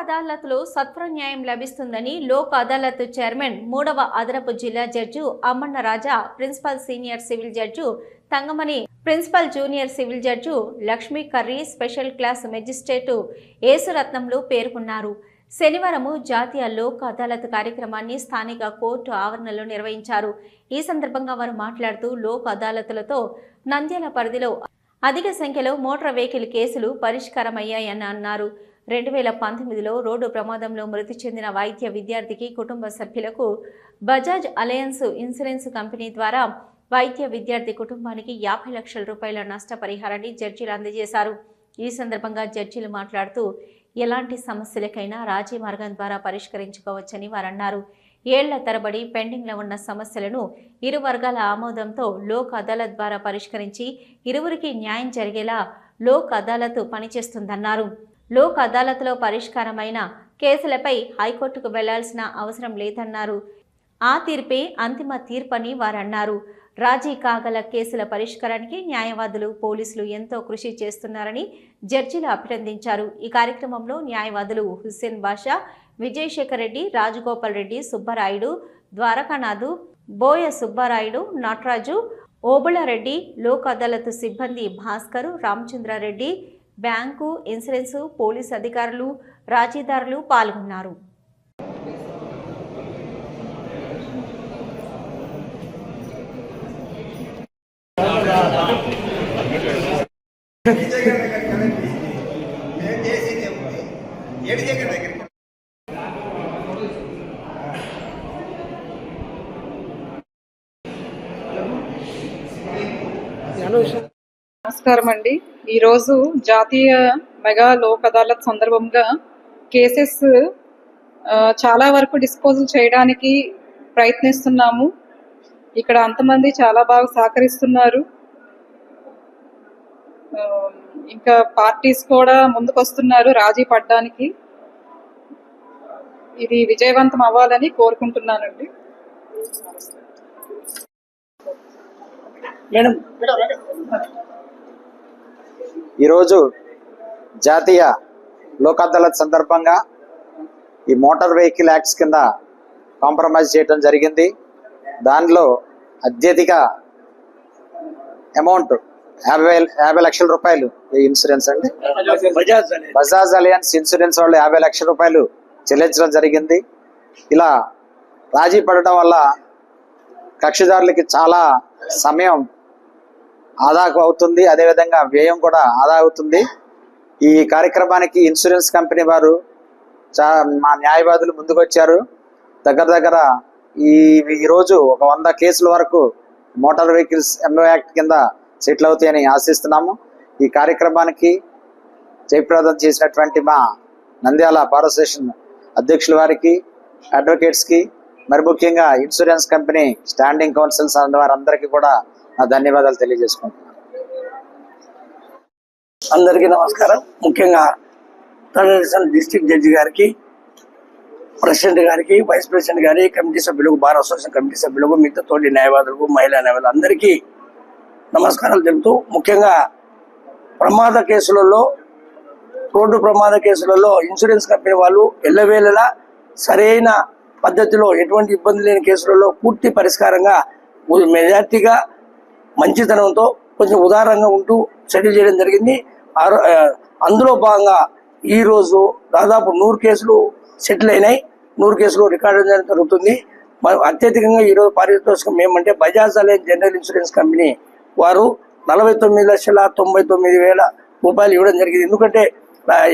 అదాలత్లో సత్వర న్యాయం లభిస్తుందని లోక్ అదాలత్ చైర్మన్ మూడవ అదనపు జిల్లా judge Ammanna Raja principal senior civil judge Thangamani principal junior civil judge Lakshmi Karri special class magistrate ఏసురత్నంలు పేర్కొన్నారు. శనివారము జాతీయ లోక్ అదాలత్ కార్యక్రమాన్ని స్థానిక కోర్టు ఆవరణలో నిర్వహించారు. ఈ సందర్భంగా వారు మాట్లాడుతూ లోక్ అదాలతులతో నంద్యాల పరిధిలో అధిక సంఖ్యలో మోటార్ వెహికల్ కేసులు పరిష్కారమయ్యాయని అన్నారు. రెండు వేల పంతొమ్మిదిలో రోడ్డు ప్రమాదంలో మృతి చెందిన వైద్య విద్యార్థికి కుటుంబ సభ్యులకు బజాజ్ అలయన్స్ ఇన్సూరెన్స్ కంపెనీ ద్వారా వైద్య విద్యార్థి కుటుంబానికి యాభై లక్షల రూపాయల నష్టపరిహారాన్ని జడ్జీలు అందజేశారు. ఈ సందర్భంగా జడ్జీలు మాట్లాడుతూ ఎలాంటి సమస్యలకైనా రాజీ మార్గం ద్వారా పరిష్కరించుకోవచ్చని వారన్నారు. ఏళ్ళ తరబడి పెండింగ్లో ఉన్న సమస్యలను ఇరు వర్గాల ఆమోదంతో లోక్ అదాలత్ ద్వారా పరిష్కరించి ఇరువురికి న్యాయం జరిగేలా లోక్ అదాలత్ పనిచేస్తుందన్నారు. లోక్ అదాలత్లో పరిష్కారమైన కేసులపై హైకోర్టుకు వెళ్ళాల్సిన అవసరం లేదన్నారు. ఆ తీర్పే అంతిమ తీర్పని వారన్నారు. రాజీ కాగల కేసుల పరిష్కారానికి న్యాయవాదులు పోలీసులు ఎంతో కృషి చేస్తున్నారని జడ్జీలు అభినందించారు. ఈ కార్యక్రమంలో న్యాయవాదులు హుస్సేన్ బాషా విజయశేఖర్ రెడ్డి రాజగోపాల్ రెడ్డి సుబ్బరాయుడు ద్వారకానాథు బోయ సుబ్బారాయుడు నటరాజు ఓబుళారెడ్డి లోక్ అదాలత్ సిబ్బంది Bhaskar Ramachandrareddy bank insurance police అధికారులు రాజీదారులు పాల్గొన్నారు. నమస్కారం అండి. ఈరోజు జాతీయ మెగా లోక్ అదాలత్ సందర్భంగా కేసెస్ చాలా వరకు డిస్పోజల్ చేయడానికి ప్రయత్నిస్తున్నాము. ఇక్కడ అంతమంది చాలా బాగా సహకరిస్తున్నారు. ఇంకా పార్టీస్ కూడా ముందుకొస్తున్నారు రాజీ పడ్డానికి. ఇది విజయవంతం అవ్వాలని కోరుకుంటున్నానండి. మేడం. ఈరోజు జాతీయ లోక్ అదాలత్ సందర్భంగా ఈ మోటార్ వెహికల్ యాక్ట్స్ కింద కాంప్రమైజ్ చేయడం జరిగింది. దానిలో అత్యధిక అమౌంట్ యాభై వేల- యాభై లక్షల రూపాయలు ఈ ఇన్సూరెన్స్ అండి. బజాజ్ అలయన్స్ అలియన్స్ ఇన్సూరెన్స్ వాళ్ళు యాభై లక్షల రూపాయలు చెల్లించడం జరిగింది. ఇలా రాజీ పడటం వల్ల కక్షిదారులకి చాలా సమయం ఆదా అవుతుంది. అదేవిధంగా వ్యయం కూడా ఆదా అవుతుంది. ఈ కార్యక్రమానికి ఇన్సూరెన్స్ కంపెనీ వారు చా మా న్యాయవాదులు ముందుకొచ్చారు. దగ్గర దగ్గర ఈ ఈరోజు ఒక వంద కేసుల వరకు మోటార్ వెహికల్స్ ఎంఓ యాక్ట్ కింద సెటిల్ అవుతాయని ఆశిస్తున్నాము. ఈ కార్యక్రమానికి జయప్రదం చేసినటువంటి మా నంద్యాల బార్ అసోసియేషన్ అధ్యక్షుల వారికి అడ్వకేట్స్కి మరి ముఖ్యంగా ఇన్సూరెన్స్ కంపెనీ స్టాండింగ్ కౌన్సిల్స్ వారందరికీ కూడా ధన్యవాదాలు తెలియజేసుకుంటున్నాను. అందరికీ నమస్కారం. ముఖ్యంగా తమిళనాడు డిస్ట్రిక్ట్ జడ్జి గారికి ప్రెసిడెంట్ గారికి వైస్ ప్రెసిడెంట్ గారి కమిటీ సభ్యులకు బార్ అసోసియేషన్ కమిటీ సభ్యులకు మిగతా తోటి న్యాయవాదులకు మహిళా న్యాయవాదులు అందరికీ నమస్కారాలు తెలుపుతూ ముఖ్యంగా ప్రమాద కేసులలో రోడ్డు ప్రమాద కేసులలో ఇన్సూరెన్స్ కంపెనీ వాళ్ళు ఎల్లవేళలా సరైన పద్ధతిలో ఎటువంటి ఇబ్బంది లేని కేసులలో పూర్తి పరిష్కారంగా మెజార్టీగా మంచితనంతో కొంచెం ఉదారంగా ఉంటూ సెటిల్ చేయడం జరిగింది. ఆ, అందులో భాగంగా ఈ రోజు దాదాపు నూరు కేసులు సెటిల్ అయినాయి. నూరు కేసులు రికార్డు చేయడం జరుగుతుంది. మరి అత్యధికంగా ఈ రోజు పారితోషికం ఏమంటే Bajaj Allianz general insurance company వారు నలభై తొమ్మిది లక్షల తొంభై తొమ్మిది వేల రూపాయలు ఇవ్వడం జరిగింది. ఎందుకంటే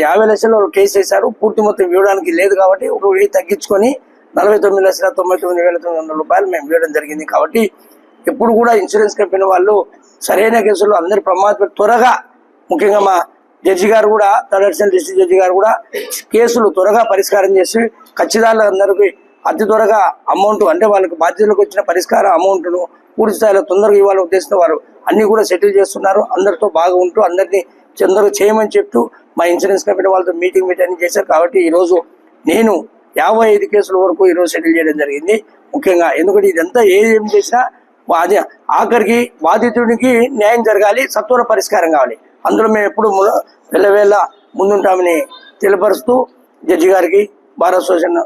యాభై లక్షలు వాళ్ళు కేసు వేశారు. పూర్తి మొత్తం ఇవ్వడానికి లేదు కాబట్టి ఒక వెయ్యి తగ్గించుకొని నలభై తొమ్మిది లక్షల తొంభై తొమ్మిది వేల తొమ్మిది వందల రూపాయలు మేము ఇవ్వడం జరిగింది కాబట్టి ఎప్పుడు కూడా ఇన్సూరెన్స్ కంపెనీ వాళ్ళు సరైన కేసులు అందరి ప్రమాద త్వరగా ముఖ్యంగా మా జడ్జి గారు కూడా థర్డ్ డిస్ట్రిక్ట్ జడ్జి గారు కూడా కేసులు త్వరగా పరిష్కారం చేసి ఖచ్చితాలందరికీ అతి త్వరగా అమౌంట్ అంటే వాళ్ళకి బాధ్యతలకు వచ్చిన పరిష్కార అమౌంట్ను పూర్తి స్థాయిలో తొందరగా ఇవ్వాలని ఉద్దేశంతో వారు అన్ని కూడా సెటిల్ చేస్తున్నారు. అందరితో బాగా ఉంటూ అందరినీ తొందరగా చేయమని చెప్తూ మా ఇన్సూరెన్స్ కంపెనీ వాళ్ళతో మీటింగ్ మీటింగ్ చేశారు. కాబట్టి ఈరోజు నేను యాభై ఐదు కేసుల వరకు ఈరోజు సెటిల్ చేయడం జరిగింది. ముఖ్యంగా ఎందుకంటే ఇదంతా ఏం చేసినా వాది ఆఖరికి బాధితుడికి న్యాయం జరగాలి సత్వర పరిష్కారం కావాలి. అందులో మేము ఎప్పుడు వెళ్ళవేళ ముందుంటామని తెలియపరుస్తూ జడ్జి గారికి భారత అసోసియేషన్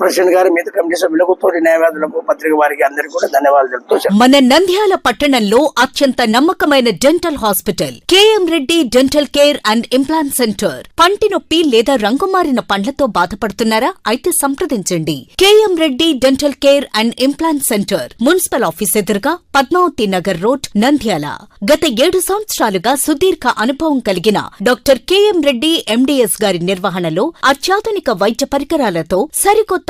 ప్రెసిడెంట్ గారి మిగతా కమిటీ సభ్యులకు తోటి న్యాయవాదులకు పత్రిక వారికి అందరికీ కూడా ధన్యవాదాలు తెలుపుతూ మన నంద్యాల పట్టణంలో అత్యంత నమ్మకమైన dental hospital KM Reddy dental care and implant centre పంటి నొప్పి లేదా రంగుమారిన పండ్లతో బాధపడుతున్నారా? అయితే సంప్రదించండి. KM Reddy dental care and implant centre municipal office ఎదురుగా పద్మావతి నగర్ రోడ్ నంద్యాల. గత ఏడు సంవత్సరాలుగా సుదీర్ఘ అనుభవం కలిగిన డాక్టర్ కెఎం రెడ్డి ఎండిఎస్ గారి నిర్వహణలో అత్యాధునిక వైద్య పరికరాలతో సరికొత్త